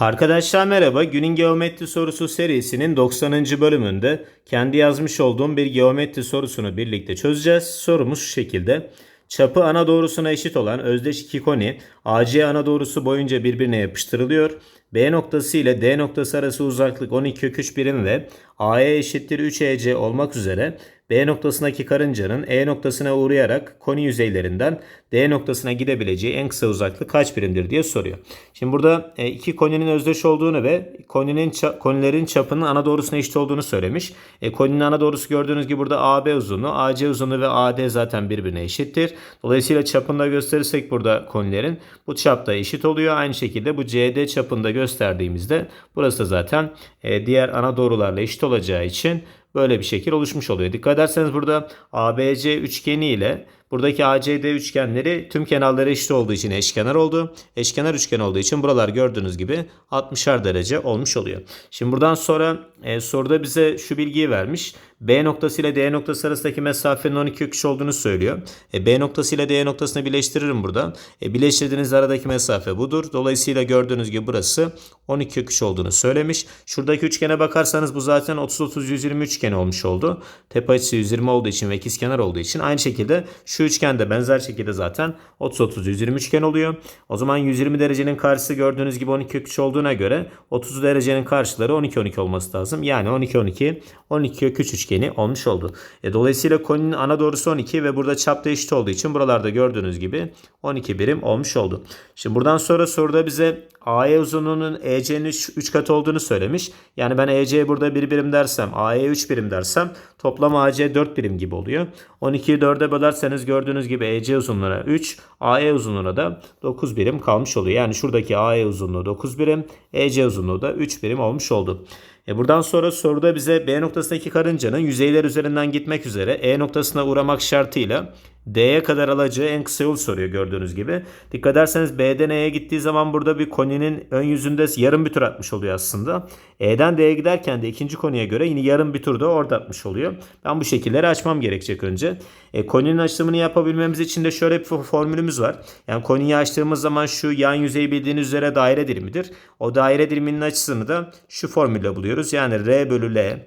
Arkadaşlar merhaba. Günün geometri sorusu serisinin 90. bölümünde kendi yazmış olduğum bir geometri sorusunu birlikte çözeceğiz. Sorumuz şu şekilde. Çapı ana doğrusuna eşit olan özdeş iki koni AC ana doğrusu boyunca birbirine yapıştırılıyor. B noktası ile D noktası arası uzaklık 12 kök 3 birim ve AE eşittir 3 EC olmak üzere B noktasındaki karıncanın E noktasına uğrayarak koni yüzeylerinden D noktasına gidebileceği en kısa uzaklık kaç birimdir diye soruyor. Şimdi burada e, iki koninin özdeş olduğunu ve koninin konilerin çapının ana doğrusuna eşit olduğunu söylemiş. E, koninin ana doğrusu gördüğünüz gibi burada AB uzunluğu, AC uzunluğu ve AD zaten birbirine eşittir. Dolayısıyla çapında gösterirsek burada konilerin bu çapta eşit oluyor. Aynı şekilde bu CD çapında gösterdiğimizde burası da zaten e, diğer ana doğrularla eşit olacağı için böyle bir şekil oluşmuş oluyor. Dikkat ederseniz burada ABC üçgeni ile buradaki ACD üçgenleri tüm kenarları eşit olduğu için eşkenar oldu. Eşkenar üçgen olduğu için buralar gördüğünüz gibi 60'ar derece olmuş oluyor. Şimdi buradan sonra e, soruda bize şu bilgiyi vermiş. B noktası ile D noktası arasındaki mesafenin 12 kök üç olduğunu söylüyor. E, B noktası ile D noktasını birleştiririm burada. E, birleştirdiğiniz aradaki mesafe budur. Dolayısıyla gördüğünüz gibi burası 12 kök üç olduğunu söylemiş. Şuradaki üçgene bakarsanız bu zaten 30-30-120 üçgeni olmuş oldu. Tepe açısı 120 olduğu için ve ikizkenar olduğu için aynı şekilde şu üçgen de benzer şekilde zaten 30-30-120 üçgen oluyor. O zaman 120 derecenin karşısı gördüğünüz gibi 12 kök olduğuna göre 30 derecenin karşıları 12-12 olması lazım. Yani 12-12 12 kök 3 üçgeni olmuş oldu. E, dolayısıyla koninin ana doğrusu 12 ve burada çap da eşit olduğu için buralarda gördüğünüz gibi 12 birim olmuş oldu. Şimdi buradan sonra soruda bize AE uzunluğunun EC'nin 3 katı olduğunu söylemiş. Yani ben EC burada 1 birim dersem AE 3 birim dersem toplam AC 4 birim gibi oluyor. 12'yi 4'e bölerseniz gördüğünüz gibi EC uzunluğuna 3, AE uzunluğuna da 9 birim kalmış oluyor. Yani şuradaki AE uzunluğu 9 birim, EC uzunluğu da 3 birim olmuş oldu. E buradan sonra soruda bize B noktasındaki karıncanın yüzeyler üzerinden gitmek üzere E noktasına uğramak şartıyla D'ye kadar alacağı en kısa yol soruyor gördüğünüz gibi. Dikkat ederseniz B'den E'ye gittiği zaman burada bir koninin ön yüzünde yarım bir tur atmış oluyor aslında. E'den D'ye giderken de ikinci konuya göre yine yarım bir tur da orada atmış oluyor. Ben bu şekilleri açmam gerekecek önce. E, koninin açılımını yapabilmemiz için de şöyle bir formülümüz var. Yani koniyi açtığımız zaman şu yan yüzeyi bildiğiniz üzere daire dilimidir. O daire diliminin açısını da şu formülle buluyoruz. Yani R bölü L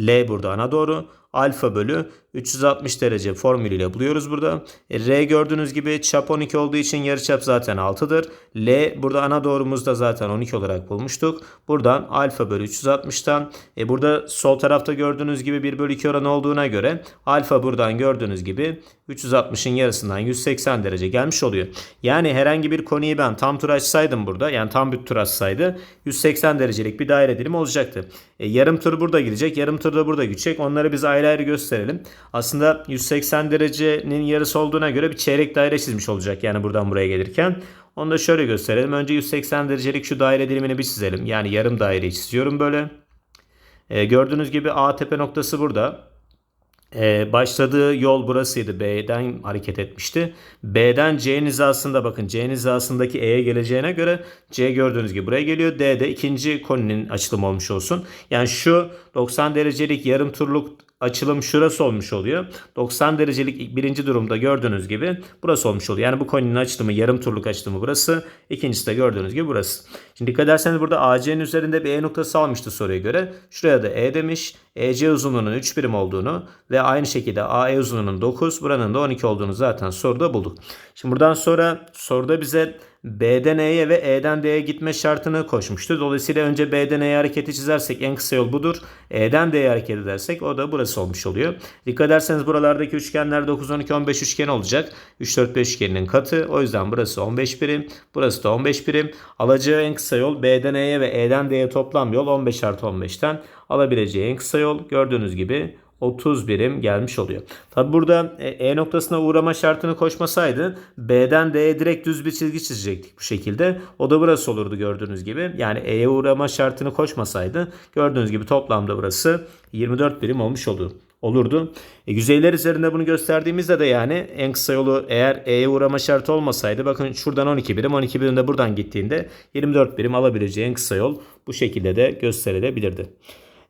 L burada ana doğru. Alfa bölü 360 derece formülüyle buluyoruz burada. E, R gördüğünüz gibi çap 12 olduğu için yarıçap zaten 6'dır. L burada ana doğrumuzda zaten 12 olarak bulmuştuk. Buradan alfa bölü 360'tan e, burada sol tarafta gördüğünüz gibi 1 bölü 2 oranı olduğuna göre alfa buradan gördüğünüz gibi 360'ın yarısından 180 derece gelmiş oluyor. Yani herhangi bir konuyu ben tam tur açsaydım burada yani tam bir tur açsaydı 180 derecelik bir daire dilimi olacaktı. E, yarım tur burada gidecek yarım tur da burada gidecek. Onları biz ayrı ayrı gösterelim. Aslında 180 derecenin yarısı olduğuna göre bir çeyrek daire çizmiş olacak yani buradan buraya gelirken. Onu da şöyle gösterelim. Önce 180 derecelik şu daire dilimini bir çizelim. Yani yarım daireyi çiziyorum böyle. Ee, gördüğünüz gibi A tepe noktası burada. Ee, başladığı yol burasıydı. B'den hareket etmişti. B'den C hizasında bakın C hizasındaki E'ye geleceğine göre C gördüğünüz gibi buraya geliyor. D de ikinci koninin açılımı olmuş olsun. Yani şu 90 derecelik yarım turluk açılım şurası olmuş oluyor. 90 derecelik birinci durumda gördüğünüz gibi burası olmuş oluyor. Yani bu koninin açılımı yarım turluk açılımı burası. İkincisi de gördüğünüz gibi burası. Şimdi dikkat ederseniz burada AC'nin üzerinde bir E noktası almıştı soruya göre. Şuraya da E demiş. EC uzunluğunun 3 birim olduğunu ve aynı şekilde AE uzunluğunun 9 buranın da 12 olduğunu zaten soruda bulduk. Şimdi buradan sonra soruda bize B'den E'ye ve E'den D'ye gitme şartını koşmuştu. Dolayısıyla önce B'den E'ye hareketi çizersek en kısa yol budur. E'den D'ye hareket edersek o da burası olmuş oluyor. Dikkat ederseniz buralardaki üçgenler 9, 12, 15 üçgen olacak. 3, 4, 5 üçgeninin katı. O yüzden burası 15 birim. Burası da 15 birim. Alacağı en kısa yol B'den E'ye ve E'den D'ye toplam yol 15 artı 15'ten alabileceği en kısa yol gördüğünüz gibi 30 birim gelmiş oluyor. Tabi burada E noktasına uğrama şartını koşmasaydı B'den D'ye direkt düz bir çizgi çizecektik bu şekilde. O da burası olurdu gördüğünüz gibi. Yani E'ye uğrama şartını koşmasaydı gördüğünüz gibi toplamda burası 24 birim olmuş oldu olurdu. E, yüzeyler üzerinde bunu gösterdiğimizde de yani en kısa yolu eğer E'ye uğrama şartı olmasaydı bakın şuradan 12 birim 12 birim de buradan gittiğinde 24 birim alabileceği en kısa yol bu şekilde de gösterilebilirdi.